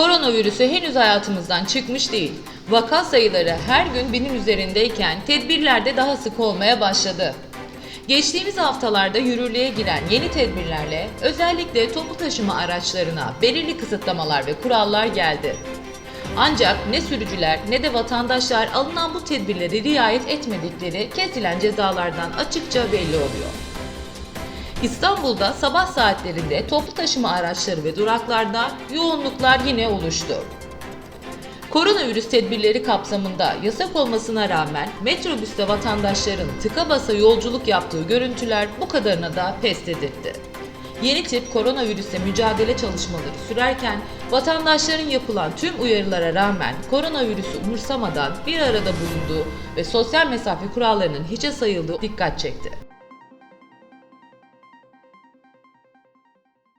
Koronavirüsü henüz hayatımızdan çıkmış değil. Vaka sayıları her gün binin üzerindeyken tedbirler de daha sık olmaya başladı. Geçtiğimiz haftalarda yürürlüğe giren yeni tedbirlerle özellikle toplu taşıma araçlarına belirli kısıtlamalar ve kurallar geldi. Ancak ne sürücüler ne de vatandaşlar alınan bu tedbirleri riayet etmedikleri kesilen cezalardan açıkça belli oluyor. İstanbul'da sabah saatlerinde toplu taşıma araçları ve duraklarda yoğunluklar yine oluştu. Koronavirüs tedbirleri kapsamında yasak olmasına rağmen metrobüste vatandaşların tıka basa yolculuk yaptığı görüntüler bu kadarına da pes dedirtti. Yeni tip koronavirüsle mücadele çalışmaları sürerken vatandaşların yapılan tüm uyarılara rağmen koronavirüsü umursamadan bir arada bulunduğu ve sosyal mesafe kurallarının hiçe sayıldığı dikkat çekti.